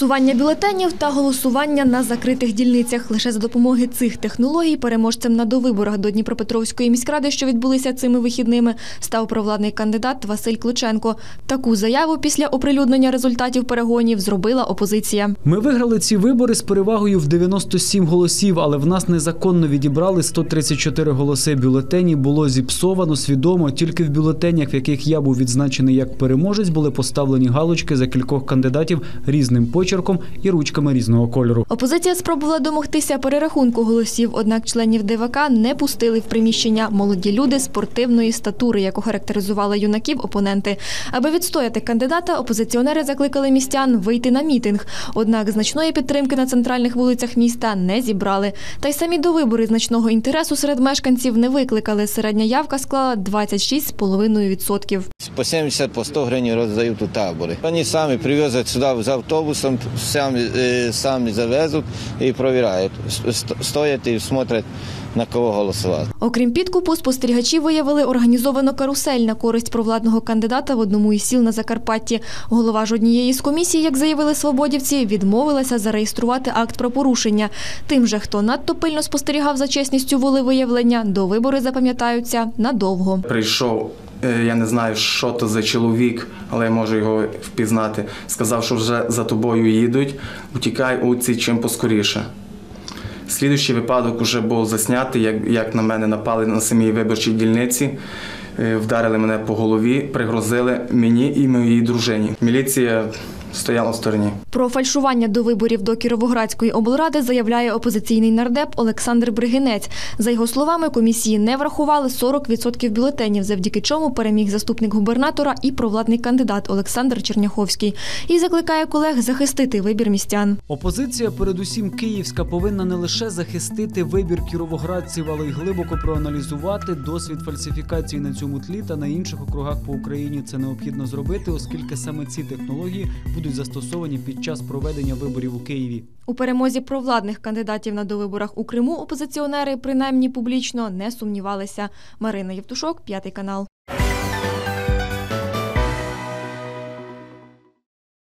Псування бюлетенів та голосування на закритих дільницях. Лише за допомоги цих технологій переможцем на довиборах до Дніпропетровської міськради, що відбулися цими вихідними, став провладний кандидат Василь Клоченко. Таку заяву після оприлюднення результатів перегонів зробила опозиція. Ми виграли ці вибори з перевагою в 97 голосів, але в нас незаконно відібрали 134 голоси. Бюлетені було зіпсовано свідомо. Тільки в бюлетенях, в яких я був відзначений як переможець, були поставлені галочки за кількох кандидатів різним почерком і ручками різного кольору. Опозиція спробувала домогтися перерахунку голосів, однак членів ДВК не пустили в приміщення молоді люди спортивної статури, яку характеризували юнаків опоненти. Аби відстояти кандидата, опозиціонери закликали містян вийти на мітинг. Однак значної підтримки на центральних вулицях міста не зібрали. Та й самі до вибори значного інтересу серед мешканців не викликали. Середня явка склала 26,5%. По 70, по 100 гривень роздають у табори. Вони самі привозять сюди з автобусом, самі, е, самі завезуть і перевіряють. С- Стоять і смотрять, на кого голосувати. Окрім підкупу, спостерігачі виявили організовану карусель на користь провладного кандидата в одному із сіл на Закарпатті. Голова ж однієї з комісій, як заявили свободівці, відмовилася зареєструвати акт про порушення. Тим же, хто надто пильно спостерігав за чесністю волевиявлення, до вибори запам'ятаються надовго. Прийшов, е, я не знаю, що то за чоловік, але я можу його впізнати. Сказав, що вже за тобою їдуть, утікай у ці чим поскоріше. Слідуючий випадок вже був заснятий, як, як на мене напали на самій виборчій дільниці, е, вдарили мене по голові, пригрозили мені і моїй дружині. Міліція стояла в стороні. Про фальшування до виборів до Кіровоградської облради заявляє опозиційний нардеп Олександр Бригинець. За його словами, комісії не врахували 40% бюлетенів, завдяки чому переміг заступник губернатора і провладний кандидат Олександр Черняховський. І закликає колег захистити вибір містян. Опозиція, передусім київська, повинна не лише захистити вибір кіровоградців, але й глибоко проаналізувати досвід фальсифікації на цьому тлі та на інших округах по Україні. Це необхідно зробити, оскільки саме ці технології будуть застосовані під час проведення виборів у Києві. У перемозі провладних кандидатів на довиборах у Криму опозиціонери, принаймні публічно, не сумнівалися. Марина Євтушок, п'ятий канал.